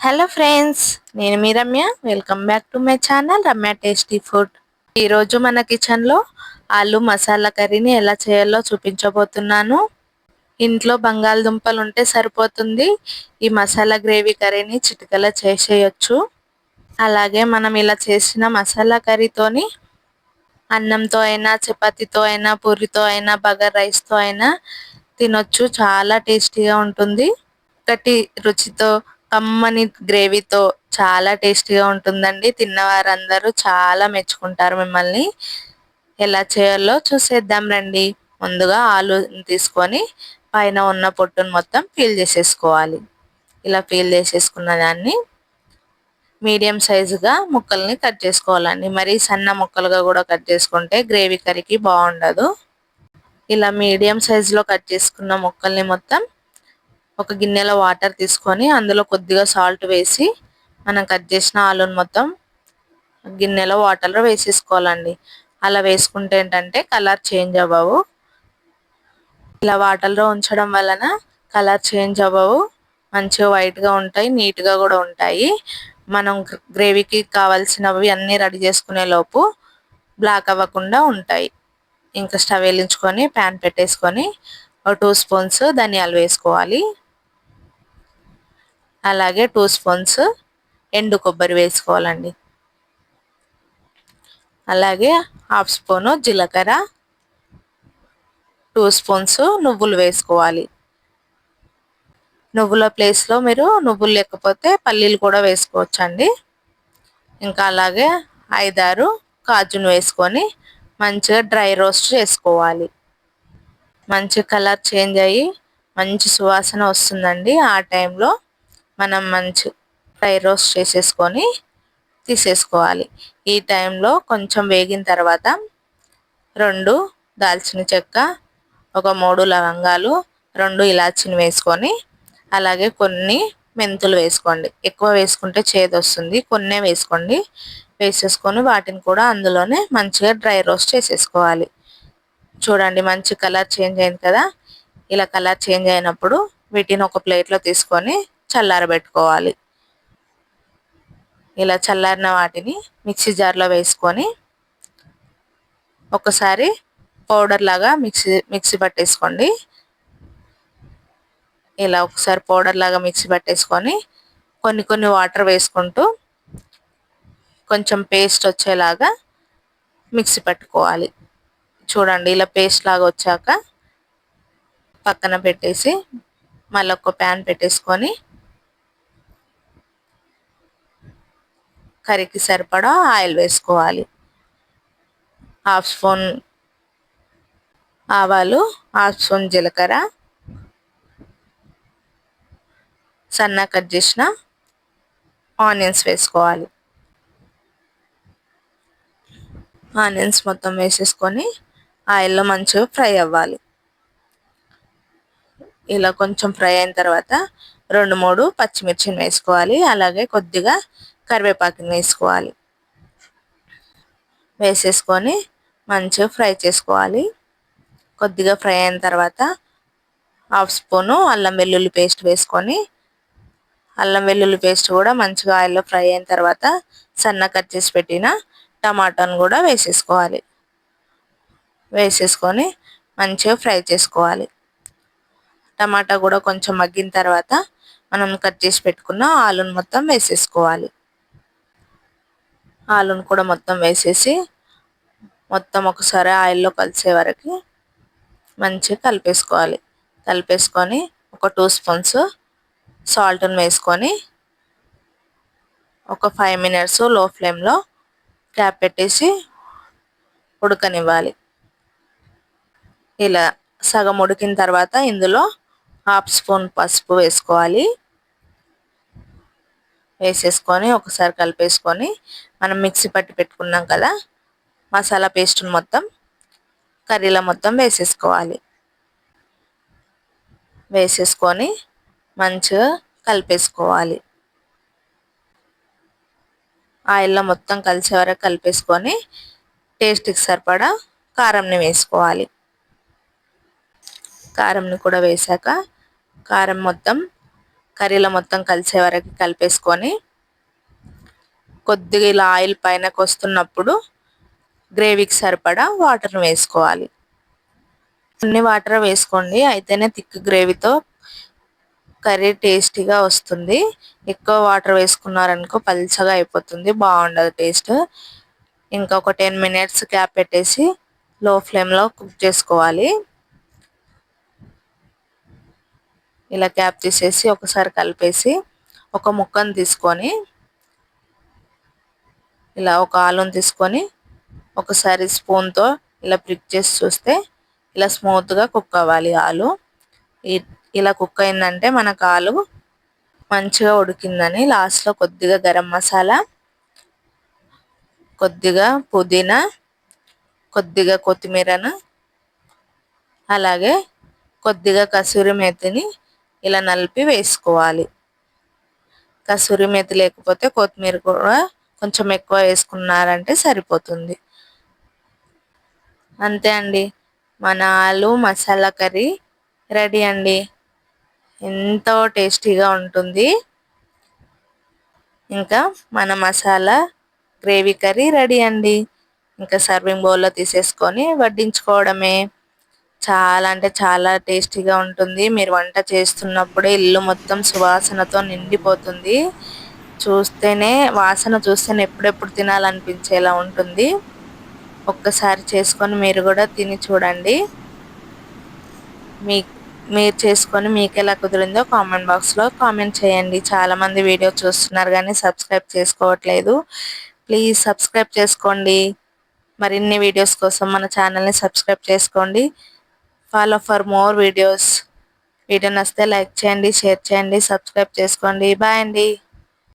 Hello friends నేను మీ Ramya. Welcome back to my channel Ramya tasty food ఈరోజు మన కిచెన్లో ఆలు మసాలా కర్రీని ఎలా చేయాలో చూపించబోతున్నాను. ఇంట్లో బంగాళదుంపలు ఉంటే సరిపోతుంది. ఈ మసాలా గ్రేవీ కర్రీని చిటికలో చేసేయచ్చు. అలాగే మనం ఇలా చేసిన మసాలా కర్రీతోని అన్నంతో అయినా చపాతీతో అయినా పూరితో అయినా బగర్ రైస్తో అయినా తినొచ్చు. చాలా టేస్టీగా ఉంటుంది. ఒకటి రుచితో కమ్మని గ్రేవీతో చాలా టేస్టీగా ఉంటుందండి. తిన్నవారందరూ చాలా మెచ్చుకుంటారు మిమ్మల్ని. ఎలా చేయాలో చూసేద్దాం రండి. ముందుగా ఆలు తీసుకొని పైన ఉన్న పొట్టును మొత్తం పీల్ చేసేసుకోవాలి. ఇలా పీల్ చేసేసుకున్న దాన్ని మీడియం సైజుగా ముక్కల్ని కట్ చేసుకోవాలండి. మరి సన్న ముక్కలుగా కూడా కట్ చేసుకుంటే గ్రేవీ కర్రీకి బాగుండదు. ఇలా మీడియం సైజులో కట్ చేసుకున్న ముక్కల్ని మొత్తం ఒక గిన్నెలో వాటర్ తీసుకొని అందులో కొద్దిగా సాల్ట్ వేసి మనం కట్ చేసిన ఆలుని మొత్తం గిన్నెలో వాటర్లో వేసేసుకోవాలండి. అలా వేసుకుంటే ఏంటంటే కలర్ చేంజ్ అవ్వవు. ఇలా వాటర్లో ఉంచడం వలన కలర్ చేంజ్ అవ్వవు. మంచిగా వైట్గా ఉంటాయి నీట్గా కూడా ఉంటాయి. మనం గ్రేవీకి కావాల్సినవి అన్నీ రెడీ చేసుకునే లోపు బ్లాక్ అవ్వకుండా ఉంటాయి. ఇంకా స్టవ్ వెలించుకొని ప్యాన్ పెట్టేసుకొని ఒక టూ స్పూన్స్ ధనియాలు వేసుకోవాలి. అలాగే టూ స్పూన్స్ ఎండు కొబ్బరి వేసుకోవాలండి. అలాగే హాఫ్ స్పూను జీలకర్ర టూ స్పూన్స్ నువ్వులు వేసుకోవాలి. నువ్వుల ప్లేస్లో మీరు నువ్వులు లేకపోతే పల్లీలు కూడా వేసుకోవచ్చండి. ఇంకా అలాగే ఐదారు కాజును వేసుకొని మంచిగా డ్రై రోస్ట్ చేసుకోవాలి. మంచి కలర్ చేంజ్ అయ్యి మంచి సువాసన వస్తుందండి ఆ టైంలో మనం మంచి ఫ్రై రోస్ట్ చేసేసుకొని తీసేసుకోవాలి. ఈ టైంలో కొంచెం వేగిన తర్వాత రెండు దాల్చిన చెక్క ఒక మూడు లవంగాలు రెండు ఇలాచిని వేసుకొని అలాగే కొన్ని మెంతులు వేసుకోండి. ఎక్కువ వేసుకుంటే చేదు వస్తుంది. కొన్నే వేసుకోండి. వేసేసుకొని వాటిని కూడా అందులోనే మంచిగా డ్రై రోస్ట్ చేసేసుకోవాలి. చూడండి మంచి కలర్ చేంజ్ అయింది కదా? ఇలా కలర్ చేంజ్ అయినప్పుడు వీటిని ఒక ప్లేట్లో తీసుకొని చల్లారబెట్టుకోవాలి. ఇలా చల్లారిన వాటిని మిక్సీ జార్లో వేసుకొని ఒకసారి పౌడర్ లాగా మిక్సీ మిక్సీ పట్టేసుకోండి. ఇలా ఒకసారి పౌడర్ లాగా మిక్సీ పట్టేసుకొని కొన్ని కొన్ని వాటర్ వేసుకుంటూ కొంచెం పేస్ట్ వచ్చేలాగా మిక్సీ పట్టుకోవాలి. చూడండి ఇలా పేస్ట్ లాగా వచ్చాక పక్కన పెట్టేసి మళ్ళీ ఒక ప్యాన్ పెట్టేసుకొని కర్రీకి సరిపడా ఆయిల్ వేసుకోవాలి. హాఫ్ స్పూన్ ఆవాలు హాఫ్ స్పూన్ జీలకర్ర. సన్న కట్ చేసిన ఆనియన్స్ వేసుకోవాలి. ఆనియన్స్ మొత్తం వేసేసుకొని ఆయిల్లో మంచిగా ఫ్రై అవ్వాలి. ఇలా కొంచెం ఫ్రై అయిన తర్వాత రెండు మూడు పచ్చిమిర్చిని వేసుకోవాలి. అలాగే కొద్దిగా కరివేపాకుని వేసుకోవాలి. వేసేసుకొని మంచిగా ఫ్రై చేసుకోవాలి. కొద్దిగా ఫ్రై అయిన తర్వాత హాఫ్ స్పూను అల్లం వెల్లుల్లి పేస్ట్ వేసుకొని అల్లం వెల్లుల్లి పేస్ట్ కూడా మంచిగా ఆయిల్లో ఫ్రై అయిన తర్వాత సన్న కట్ చేసి పెట్టిన టమాటాను కూడా వేసేసుకోవాలి. వేసేసుకొని మంచిగా ఫ్రై చేసుకోవాలి. టమాటా కూడా కొంచెం మగ్గిన తర్వాత మనం కట్ చేసి పెట్టుకున్న ఆలును మొత్తం వేసేసుకోవాలి. ఆలును కూడా మొత్తం వేసేసి మొత్తం ఒకసారి ఆయిల్లో కలిసే వరకు మంచిగా కలిపేసుకోవాలి. కలిపేసుకొని ఒక టూ స్పూన్స్ సాల్ట్ని వేసుకొని ఒక ఫైవ్ మినిట్స్లో ఫ్లేమ్లో క్యాప్ పెట్టేసి ఉడకనివ్వాలి. ఇలా సగం ఉడికిన తర్వాత ఇందులో హాఫ్ స్పూన్ పసుపు వేసుకోవాలి. వేసేసుకొని ఒకసారి కలిపేసుకొని మనం మిక్సీ పట్టి పెట్టుకున్నాం కదా మసాలా పేస్ట్ని మొత్తం కర్రీలో మొత్తం వేసేసుకోవాలి. వేసేసుకొని మంచిగా కలిపేసుకోవాలి. ఆయిల్లో మొత్తం కలిసే వరకు కలిపేసుకొని టేస్ట్కి సరిపడా కారంని వేసుకోవాలి. కారంని కూడా వేసాక కారం మొత్తం కర్రీలో మొత్తం కలిసే వరకు కలిపేసుకొని కొద్దిగా ఇలా ఆయిల్ పైనకు వస్తున్నప్పుడు గ్రేవీకి సరిపడా వాటర్ వేసుకోవాలి. అన్ని వాటర్ వేసుకోండి అయితేనే థిక్ గ్రేవీతో కర్రీ టేస్టీగా వస్తుంది. ఎక్కువ వాటర్ వేసుకున్నారనుకో పల్చగా అయిపోతుంది బాగుండదు టేస్ట్. ఇంకా ఒక టెన్ మినిట్స్ క్యాప్ పెట్టేసి లో ఫ్లేమ్లో కుక్ చేసుకోవాలి. ఇలా క్యాప్ తీసేసి ఒకసారి కలిపేసి ఒక ముక్కను తీసుకొని ఇలా ఒక ఆలుని తీసుకొని ఒకసారి స్పూన్తో ఇలా ప్రిక్ చేసి చూస్తే ఇలా స్మూత్గా కుక్ అవ్వాలి ఆలు. ఇలా కుక్ అయిందంటే మనకు ఆలు మంచిగా ఉడికిందని లాస్ట్లో కొద్దిగా గరం మసాలా కొద్దిగా పుదీనా కొద్దిగా కొత్తిమీరను అలాగే కొద్దిగా కసూరి మేతిని ఇలా నలిపి వేసుకోవాలి. కసూరి మెతి లేకపోతే కొత్తిమీర కూడా కొంచెం ఎక్కువ వేసుకున్నారంటే సరిపోతుంది. అంతే అండి. మన ఆలు మసాలా కర్రీ రెడీ అండి. ఎంతో టేస్టీగా ఉంటుంది. ఇంకా మన మసాలా గ్రేవీ కర్రీ రెడీ అండి. ఇంకా సర్వింగ్ బౌల్లో తీసేసుకొని వడ్డించుకోవడమే. చాలా అంటే చాలా టేస్టీగా ఉంటుంది. మీరు వంట చేస్తున్నప్పుడే ఇల్లు మొత్తం సువాసనతో నిండిపోతుంది. చూస్తేనే వాసన చూస్తేనే ఎప్పుడెప్పుడు తినాలనిపించేలా ఉంటుంది. ఒక్కసారి చేసుకొని మీరు కూడా తిని చూడండి. మీ మీరు చేసుకొని మీకు ఎలా కుదిరిందో కామెంట్ బాక్స్లో కామెంట్ చేయండి. చాలామంది వీడియో చూస్తున్నారు కానీ సబ్స్క్రైబ్ చేసుకోవట్లేదు. ప్లీజ్ సబ్స్క్రైబ్ చేసుకోండి. మరిన్ని వీడియోస్ కోసం మన ఛానల్ని సబ్స్క్రైబ్ చేసుకోండి. Follow for more videos video నచ్చితే లైక్ చేయండి షేర్ చేయండి సబ్స్క్రైబ్ చేసుకోండి బాయ్ అండి